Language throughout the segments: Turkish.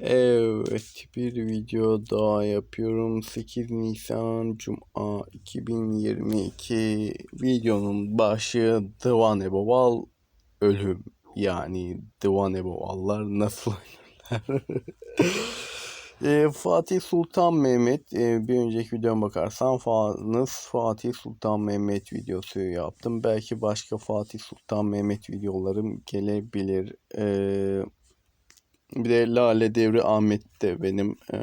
Evet bir video daha yapıyorum. 8 Nisan Cuma 2022 videonun başı Divan Eboval ölüm. Yani Divan Ebovallar nasıl ölürler? Ee, Fatih Sultan Mehmet e, bir önceki videoma bakarsan Fanız Fatih Sultan Mehmet videosu yaptım. Belki başka Fatih Sultan Mehmet videolarım gelebilir. Ee, bir de Lale Devri Ahmet de benim e,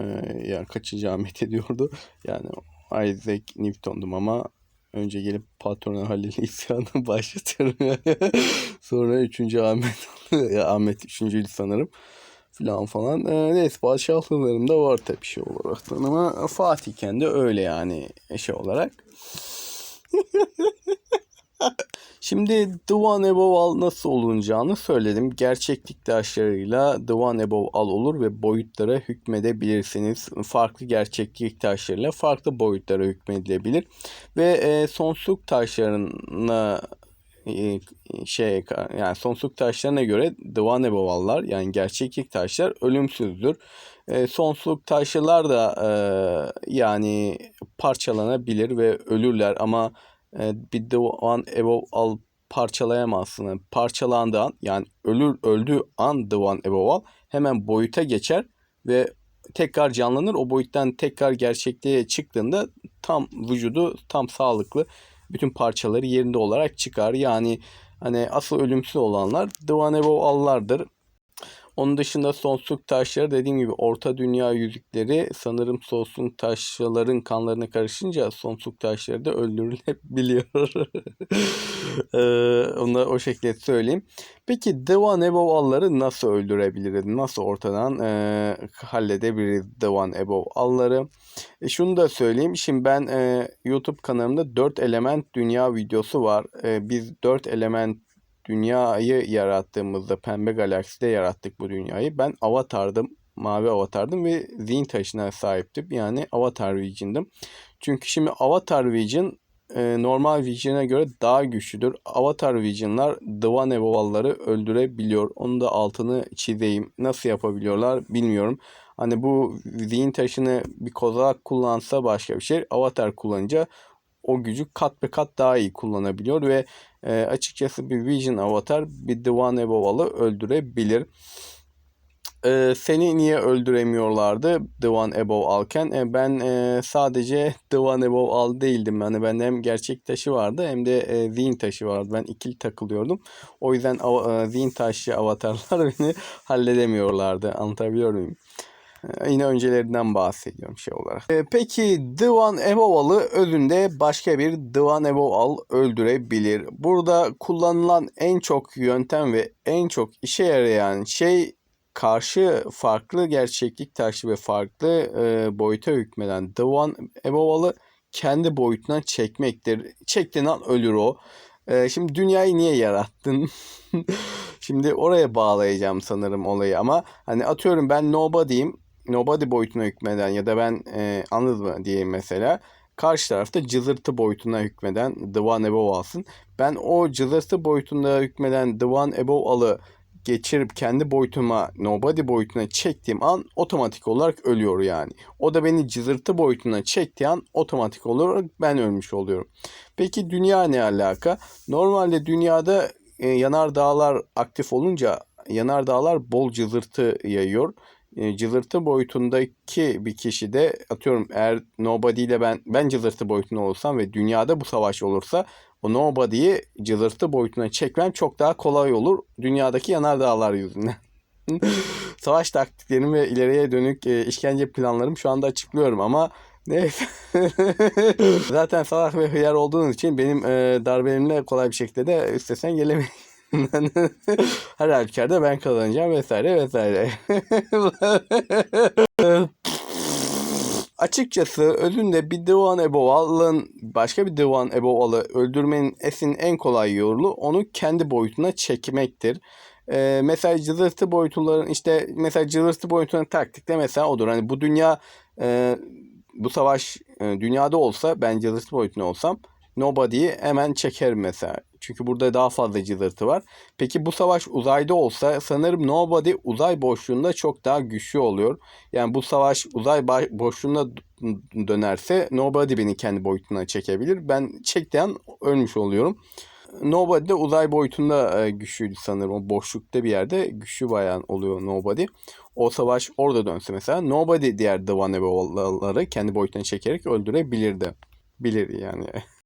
yani kaçıncı Ahmet ediyordu. Yani Isaac Newton'dum ama önce gelip patrona Halil İsyan'ı başlatıyorum. Sonra 3. Ahmet ya Ahmet 3. sanırım filan falan. E, neyse padişahlıklarım da var tabii şey olarak ama Fatihken de öyle yani şey olarak. Şimdi The One Above All nasıl olunacağını söyledim. Gerçeklik taşlarıyla The One Above All olur ve boyutlara hükmedebilirsiniz. Farklı gerçeklik taşlarıyla farklı boyutlara hükmedilebilir. Ve e, sonsuzluk taşlarına e, şey yani sonsuzluk taşlarına göre Above All'lar yani gerçeklik taşlar ölümsüzdür. E, sonsuzluk taşlar da e, yani parçalanabilir ve ölürler ama bir The One Above All parçalayamazsın. Parçalandığı an yani ölür öldüğü an The One Above All hemen boyuta geçer ve tekrar canlanır. O boyuttan tekrar gerçekliğe çıktığında tam vücudu tam sağlıklı bütün parçaları yerinde olarak çıkar. Yani hani asıl ölümsüz olanlar The One Above All'lardır. Onun dışında sonsuzluk taşları dediğim gibi orta dünya yüzükleri sanırım sonsuzluk taşların kanlarına karışınca sonsuzluk taşları da öldürülebiliyor. ee, onu o şekilde söyleyeyim. Peki Devan Above All'ları nasıl öldürebiliriz? Nasıl ortadan e, halledebiliriz Devan Above All'ları? E, şunu da söyleyeyim. Şimdi ben e, YouTube kanalımda 4 element dünya videosu var. E, biz 4 element dünyayı yarattığımızda pembe galakside yarattık bu dünyayı. Ben avatardım. Mavi avatardım ve zihin taşına sahiptim. Yani avatar vision'dım. Çünkü şimdi avatar vision e, normal vision'a göre daha güçlüdür. Avatar vision'lar Divan Evoval'ları öldürebiliyor. Onu da altını çizeyim. Nasıl yapabiliyorlar bilmiyorum. Hani bu zihin taşını bir kozalak kullansa başka bir şey. Avatar kullanınca o gücü kat be kat daha iyi kullanabiliyor ve e, açıkçası bir Vision Avatar bir Divan Evoval'ı öldürebilir. E, seni niye öldüremiyorlardı Divan Above Alken? E, ben e, sadece Divan Above Al değildim. Yani bende hem gerçek taşı vardı hem de e, zihin taşı vardı. Ben ikili takılıyordum. O yüzden e, zihin taşı avatarlar beni halledemiyorlardı. Anlatabiliyor muyum? Ee, yine öncelerinden bahsediyorum şey olarak. Ee, peki Divan Evoval'ı özünde başka bir Divan Evoval öldürebilir. Burada kullanılan en çok yöntem ve en çok işe yarayan şey karşı farklı gerçeklik taşı ve farklı e, boyuta hükmeden Divan Evoval'ı kendi boyutundan çekmektir. Çektiğin an ölür o. Ee, şimdi dünyayı niye yarattın? şimdi oraya bağlayacağım sanırım olayı ama hani atıyorum ben nobody'yim nobody boyutuna hükmeden ya da ben e, anladın mı diyeyim mesela. Karşı tarafta cızırtı boyutuna hükmeden The One Above alsın. Ben o cızırtı boyutunda hükmeden The One Above alı geçirip kendi boyutuma nobody boyutuna çektiğim an otomatik olarak ölüyor yani. O da beni cızırtı boyutuna çektiği an otomatik olarak ben ölmüş oluyorum. Peki dünya ne alaka? Normalde dünyada e, yanar dağlar aktif olunca yanar dağlar bol cızırtı yayıyor e, cızırtı boyutundaki bir kişi de atıyorum eğer nobody ile ben ben cızırtı boyutunda olsam ve dünyada bu savaş olursa o nobody'yi cızırtı boyutuna çekmem çok daha kolay olur dünyadaki yanardağlar yüzünden. savaş taktiklerimi ve ileriye dönük e, işkence planlarım şu anda açıklıyorum ama Neyse. Zaten salak ve hıyar olduğunuz için benim e, darbelerimle kolay bir şekilde de üstesinden gelemeyin. Her halükarda ben kazanacağım vesaire vesaire. Açıkçası özünde bir Divan Eboval'ın başka bir Divan Eboval'ı öldürmenin esin en kolay yolu onu kendi boyutuna çekmektir. Ee, mesela cızırtı boyutların işte mesela cızırtı boyutunun taktikte mesela odur. Hani bu dünya e, bu savaş e, dünyada olsa ben cızırtı boyutunda olsam Nobody'yi hemen çekerim mesela. Çünkü burada daha fazla cızırtı var. Peki bu savaş uzayda olsa sanırım Nobody uzay boşluğunda çok daha güçlü oluyor. Yani bu savaş uzay boşluğuna dönerse Nobody beni kendi boyutuna çekebilir. Ben çektiği an ölmüş oluyorum. Nobody de uzay boyutunda e, güçlüydü sanırım. O boşlukta bir yerde güçlü bayan oluyor Nobody. O savaş orada dönse mesela Nobody diğer Dvanebo'ları kendi boyutuna çekerek öldürebilirdi. Bilir yani.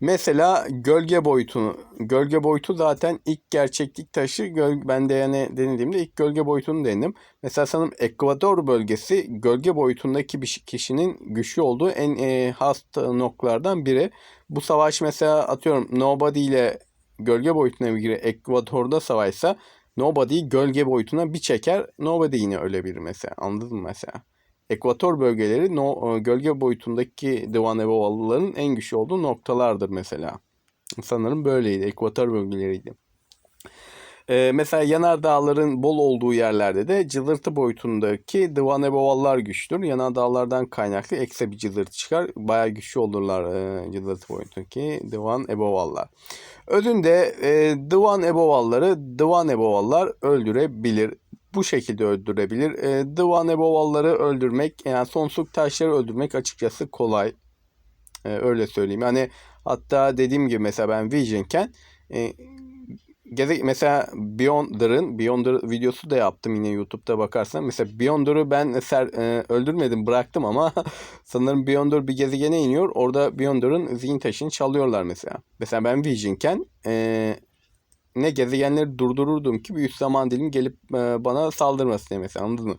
Mesela gölge boyutunu, gölge boyutu zaten ilk gerçeklik taşı ben de yani denediğimde ilk gölge boyutunu denedim. Mesela sanırım Ekvador bölgesi gölge boyutundaki bir kişinin güçlü olduğu en e, has noktalardan biri. Bu savaş mesela atıyorum Nobody ile gölge boyutuna bir Ekvador'da savaşsa Nobody'yi gölge boyutuna bir çeker. Nobody yine ölebilir mesela. Anladın mı mesela? Ekvator bölgeleri no, gölge boyutundaki Divanevovalıların en güçlü olduğu noktalardır mesela. Sanırım böyleydi. Ekvator bölgeleriydi. Ee, mesela yanardağların bol olduğu yerlerde de cızırtı boyutundaki Divanebovallar güçlüdür. Yanardağlardan kaynaklı ekse bir cızırtı çıkar. Bayağı güçlü olurlar e, cızırtı boyutundaki Divanebovallar. Özünde e, Divanebovalları Divanebovallar öldürebilir bu şekilde öldürebilir. E, Divanebovalları öldürmek yani sonsuzluk taşları öldürmek açıkçası kolay. E, öyle söyleyeyim. Yani hatta dediğim gibi mesela ben Vision'ken e, geze, mesela Beyonder'ın Beyonder videosu da yaptım yine YouTube'da bakarsan. Mesela Beyonder'ı ben ser, e, öldürmedim bıraktım ama sanırım Beyonder bir gezegene iniyor. Orada Beyonder'ın zihin taşını çalıyorlar mesela. Mesela ben Vision'ken e, ne gezegenleri durdururdum ki bir üst zaman dilimi gelip e, bana saldırmasın diye mesela anladın mı?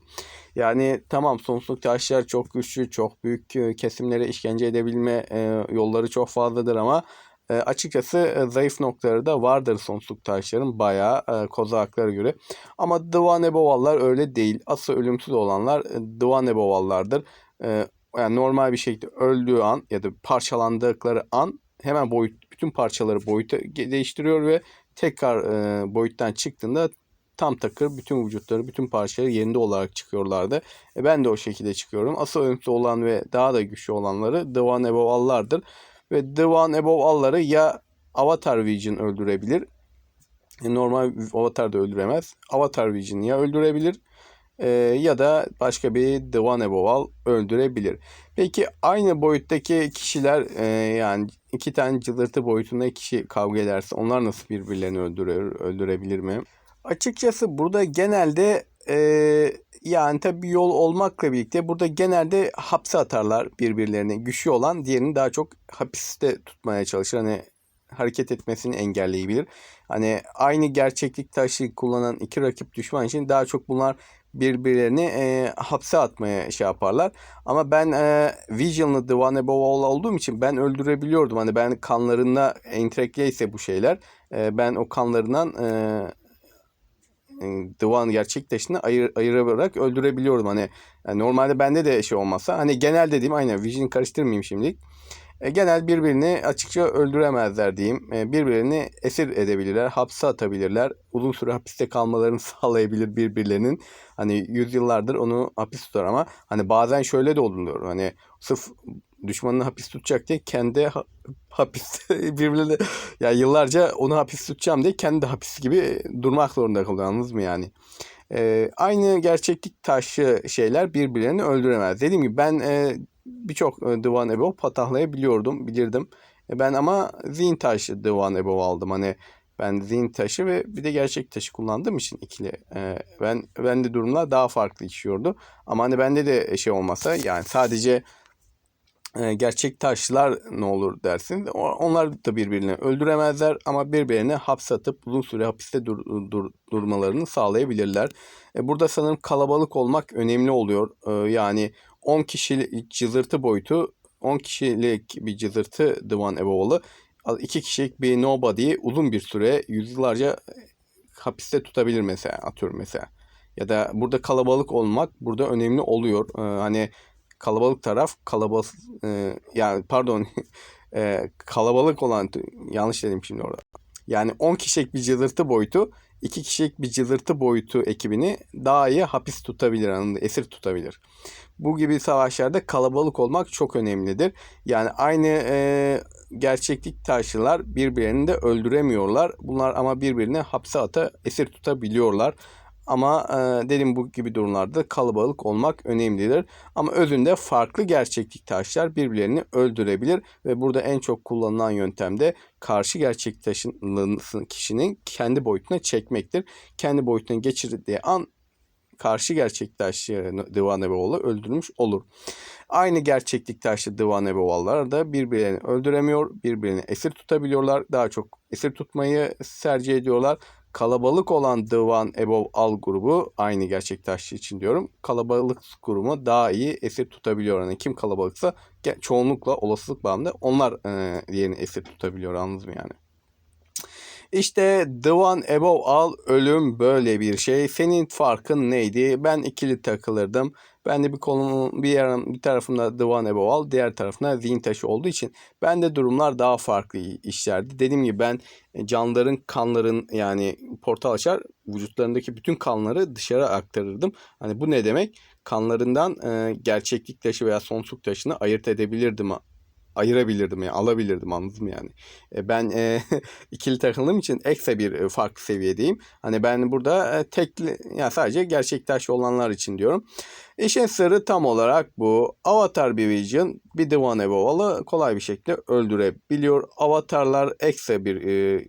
Yani tamam sonsuzluk taşlar çok güçlü, çok büyük e, kesimlere işkence edebilme e, yolları çok fazladır ama e, açıkçası e, zayıf noktaları da vardır sonsuzluk taşların bayağı e, kozaklara göre. Ama Dvanebovallar öyle değil. Asıl ölümsüz olanlar e, Dvanebovallardır. E, yani normal bir şekilde öldüğü an ya da parçalandıkları an hemen boyut bütün parçaları boyutu değiştiriyor ve tekrar e, boyuttan çıktığında tam takır bütün vücutları, bütün parçaları yerinde olarak çıkıyorlardı. E, ben de o şekilde çıkıyorum. Asıl ölümsüz olan ve daha da güçlü olanları The One Above All'lardır. Ve The One Above All'ları ya Avatar Vision öldürebilir. E, normal Avatar da öldüremez. Avatar Vision ya öldürebilir e, ya da başka bir The One Above All öldürebilir. Peki aynı boyuttaki kişiler e, yani iki tane cılırtı boyutunda kişi kavga ederse onlar nasıl birbirlerini öldürür, öldürebilir mi? Açıkçası burada genelde e, yani tabi yol olmakla birlikte burada genelde hapse atarlar birbirlerini. Güçlü olan diğerini daha çok hapiste tutmaya çalışır. Hani hareket etmesini engelleyebilir. Hani aynı gerçeklik taşı kullanan iki rakip düşman için daha çok bunlar birbirlerini e, hapse atmaya şey yaparlar. Ama ben e, Vision'lı The One Above All olduğum için ben öldürebiliyordum. Hani ben kanlarında entegre ise bu şeyler e, ben o kanlarından e, The One gerçek ayır, ayırarak öldürebiliyordum. Hani yani normalde bende de şey olmasa hani genel dediğim aynen Vision karıştırmayayım şimdilik. E, genel birbirini açıkça öldüremezler diyeyim. E, birbirlerini esir edebilirler, hapse atabilirler. Uzun süre hapiste kalmalarını sağlayabilir birbirlerinin. Hani yüzyıllardır onu hapis tutar ama hani bazen şöyle de oluyor. Hani sırf düşmanını hapis tutacak diye kendi ha- hapis birbirine ya yıllarca onu hapis tutacağım diye kendi hapis gibi durmak zorunda kalıyor anladınız mı yani? Ee, aynı gerçeklik taşı şeyler birbirlerini öldüremez. Dediğim gibi ben e, birçok e, Divan Ebo patahlayabiliyordum, bilirdim. E, ben ama zihin taşı Divan Ebo aldım. Hani ben zihin taşı ve bir de gerçek taşı kullandığım için ikili. E, ben bende durumlar daha farklı işiyordu. Ama hani bende de şey olmasa yani sadece gerçek taşlar ne olur dersin. O- Onlar da birbirini öldüremezler ama birbirine hapse atıp uzun süre hapiste dur- dur- durmalarını sağlayabilirler. E, burada sanırım kalabalık olmak önemli oluyor. E, yani 10 kişilik cızırtı boyutu 10 kişilik bir cızırtı Divan Evoğlu 2 kişilik bir Nobody'yi uzun bir süre yüzyıllarca hapiste tutabilir mesela atıyorum mesela. Ya da burada kalabalık olmak burada önemli oluyor. E, hani kalabalık taraf kalabalık e, yani pardon e, kalabalık olan yanlış dedim şimdi orada. Yani 10 kişilik bir cızırtı boyutu iki kişilik bir cızırtı boyutu ekibini daha iyi hapis tutabilir, anında esir tutabilir. Bu gibi savaşlarda kalabalık olmak çok önemlidir. Yani aynı e, gerçeklik taşılar birbirlerini de öldüremiyorlar. Bunlar ama birbirini hapse ata esir tutabiliyorlar. Ama e, dedim bu gibi durumlarda kalabalık olmak önemlidir. Ama özünde farklı gerçeklik taşlar birbirlerini öldürebilir ve burada en çok kullanılan yöntem de karşı gerçek taşın kişinin kendi boyutuna çekmektir. Kendi boyutuna geçirdiği an karşı gerçek taşı Divanebeoğlu öldürmüş olur. Aynı gerçeklik taşlı Divanebeoğullar da birbirlerini öldüremiyor, birbirini esir tutabiliyorlar. Daha çok esir tutmayı tercih ediyorlar. Kalabalık olan Divan Ebov Al grubu aynı gerçek taşlı için diyorum. Kalabalık grubu daha iyi esir tutabiliyor. Yani kim kalabalıksa çoğunlukla olasılık bağımında onlar e, diğerini esir tutabiliyor anladınız mı yani? İşte The One Above All ölüm böyle bir şey. Senin farkın neydi? Ben ikili takılırdım. Ben de bir kolunun bir yarım bir tarafında The One Above All, diğer tarafında zihin taşı olduğu için ben de durumlar daha farklı işlerdi. Dediğim gibi ben e, canlıların kanların yani portal açar vücutlarındaki bütün kanları dışarı aktarırdım. Hani bu ne demek? Kanlarından e, gerçeklik taşı veya sonsuzluk taşını ayırt edebilirdim ayırabilirdim yani alabilirdim anladın mı yani. E, ben e, ikili takıldığım için ekse bir e, farklı seviyedeyim. Hani ben burada e, tekli yani sadece gerçek taş olanlar için diyorum. İşin sırrı tam olarak bu. Avatar bir Vision bir Divine Evolve'ı kolay bir şekilde öldürebiliyor. Avatarlar ekse bir e,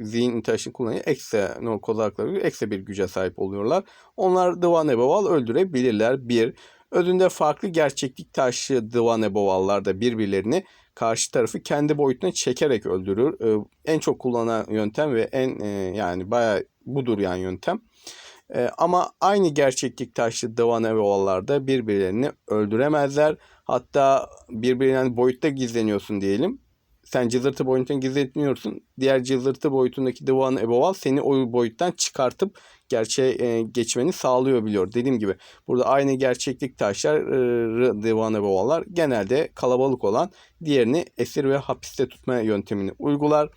zihin taşını kullanıyor. Ekse no kozakları ekse bir güce sahip oluyorlar. Onlar Divine Evolve öldürebilirler. Bir. Özünde farklı gerçeklik taşı Divane Bovallar da birbirlerini karşı tarafı kendi boyutuna çekerek öldürür. Ee, en çok kullanılan yöntem ve en e, yani bayağı budur yani yöntem. Ee, ama aynı gerçeklik taşlı Divane Bovallar da birbirlerini öldüremezler. Hatta birbirinden boyutta gizleniyorsun diyelim sen cızırtı boyutunu gizletmiyorsun. Diğer cızırtı boyutundaki Divan Eboval seni o boyuttan çıkartıp gerçeğe e, geçmeni sağlıyor biliyor. Dediğim gibi burada aynı gerçeklik taşlar e, Divan Ebovallar genelde kalabalık olan diğerini esir ve hapiste tutma yöntemini uygular.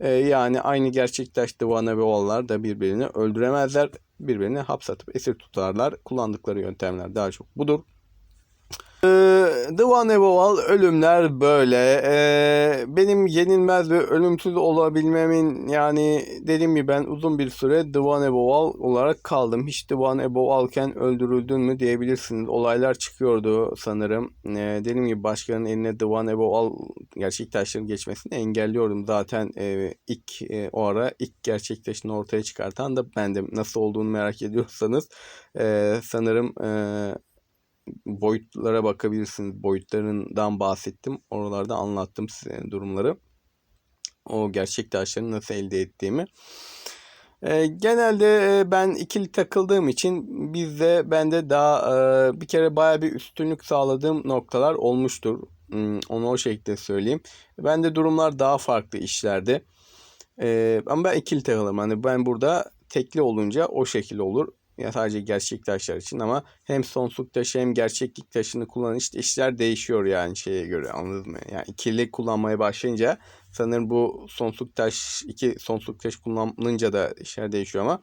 E, yani aynı gerçek taş Divan Ebovallar da birbirini öldüremezler. Birbirini hapsatıp esir tutarlar. Kullandıkları yöntemler daha çok budur. The One Evolve ölümler böyle. Ee, benim yenilmez ve ölümsüz olabilmemin yani dediğim gibi ben uzun bir süre The One Evolve olarak kaldım. Hiç The One Evolve'ken öldürüldün mü diyebilirsiniz. Olaylar çıkıyordu sanırım. Ee, dediğim gibi başkanın eline The One Evolve gerçek taşların geçmesini engelliyordum. Zaten e, ilk e, o ara ilk gerçek taşını ortaya çıkartan da bendim. Nasıl olduğunu merak ediyorsanız e, sanırım boyutlara bakabilirsiniz. Boyutlarından bahsettim. Oralarda anlattım size durumları. O gerçek taşları nasıl elde ettiğimi. E, genelde e, ben ikili takıldığım için bizde bende daha e, bir kere baya bir üstünlük sağladığım noktalar olmuştur. Hmm, onu o şekilde söyleyeyim. Ben de durumlar daha farklı işlerde. E, ama ben ikili takılırım. Hani ben burada tekli olunca o şekilde olur. Ya sadece gerçek taşlar için ama hem sonsuzluk taşı hem gerçeklik taşını kullanan işte işler değişiyor yani şeye göre anladınız mı? Yani ikili kullanmaya başlayınca sanırım bu sonsuzluk taş iki sonsuzluk taş kullanınca da işler değişiyor ama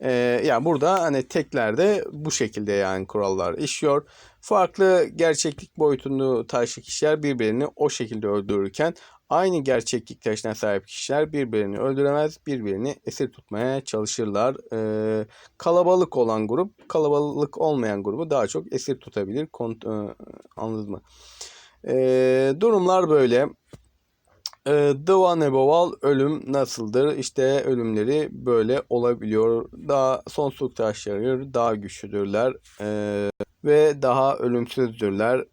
e, yani burada hani teklerde bu şekilde yani kurallar işiyor. Farklı gerçeklik boyutunu taşlı kişiler birbirini o şekilde öldürürken Aynı gerçeklik taşına sahip kişiler birbirini öldüremez, birbirini esir tutmaya çalışırlar. Ee, kalabalık olan grup, kalabalık olmayan grubu daha çok esir tutabilir. Kont e, anladınız mı? Ee, durumlar böyle. Ee, Dıvaneboval ölüm nasıldır? İşte ölümleri böyle olabiliyor. Daha sonsuzluk taşları daha güçlüdürler ee, ve daha ölümsüzdürler.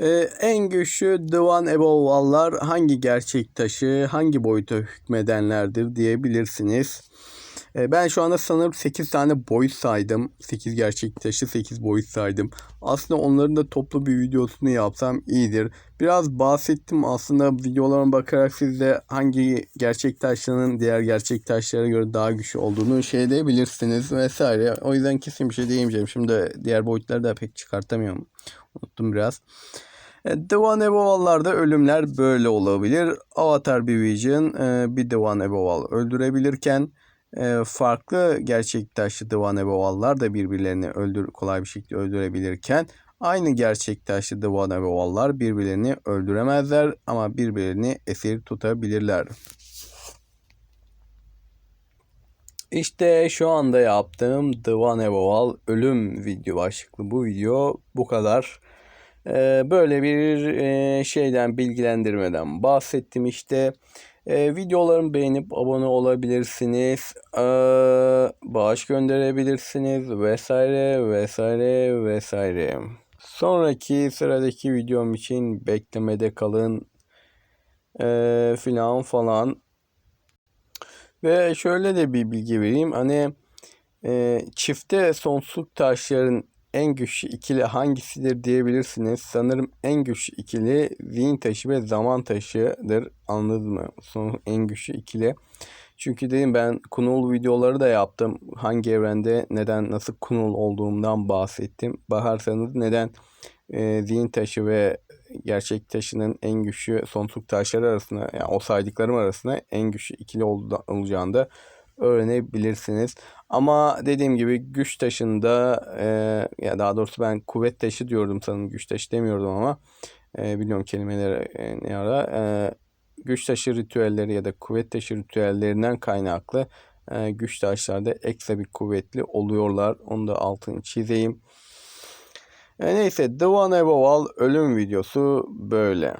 Ee, en güçlü Divan Ebolvallar hangi gerçek taşı, hangi boyuta hükmedenlerdir diyebilirsiniz. Ee, ben şu anda sanırım 8 tane boyut saydım. 8 gerçek taşı, 8 boyut saydım. Aslında onların da toplu bir videosunu yapsam iyidir. Biraz bahsettim aslında videolarıma bakarak siz de hangi gerçek taşların diğer gerçek taşlara göre daha güçlü olduğunu şey edebilirsiniz vesaire. O yüzden kesin bir şey diyemeyeceğim. Şimdi diğer boyutları da pek çıkartamıyorum. Unuttum biraz. E, Devan Evoval'larda ölümler böyle olabilir. Avatar bir Vision e, bir Devan Evoval öldürebilirken e, farklı gerçek taşlı Divan Ebevallar da birbirlerini öldür kolay bir şekilde öldürebilirken aynı gerçek taşlı Divan Ebevallar birbirlerini öldüremezler ama birbirlerini esir tutabilirler. İşte şu anda yaptığım Divan Ebeval ölüm video başlıklı bu video bu kadar. Ee, böyle bir e, şeyden bilgilendirmeden bahsettim işte. Ee, videolarımı beğenip abone olabilirsiniz. Ee, bağış gönderebilirsiniz vesaire vesaire vesaire. Sonraki sıradaki videom için beklemede kalın. Ee, filan falan. Ve şöyle de bir bilgi vereyim. Hani e, çifte sonsuzluk taşların en güçlü ikili hangisidir diyebilirsiniz. Sanırım en güçlü ikili zihin taşı ve zaman taşıdır. Anladınız mı? Son en güçlü ikili. Çünkü dedim ben Kunul videoları da yaptım. Hangi evrende neden nasıl Kunul olduğumdan bahsettim. Bakarsanız neden e, zihin taşı ve gerçek taşının en güçlü sonsuzluk taşları arasında yani o saydıklarım arasında en güçlü ikili olacağını da öğrenebilirsiniz. Ama dediğim gibi güç taşında e, ya daha doğrusu ben kuvvet taşı diyordum sanırım güç taşı demiyordum ama e, biliyorum kelimeleri e, ne ara e, güç taşı ritüelleri ya da kuvvet taşı ritüellerinden kaynaklı e, güç taşlarda ekstra bir kuvvetli oluyorlar. Onu da altını çizeyim. E, neyse The One Above All ölüm videosu böyle.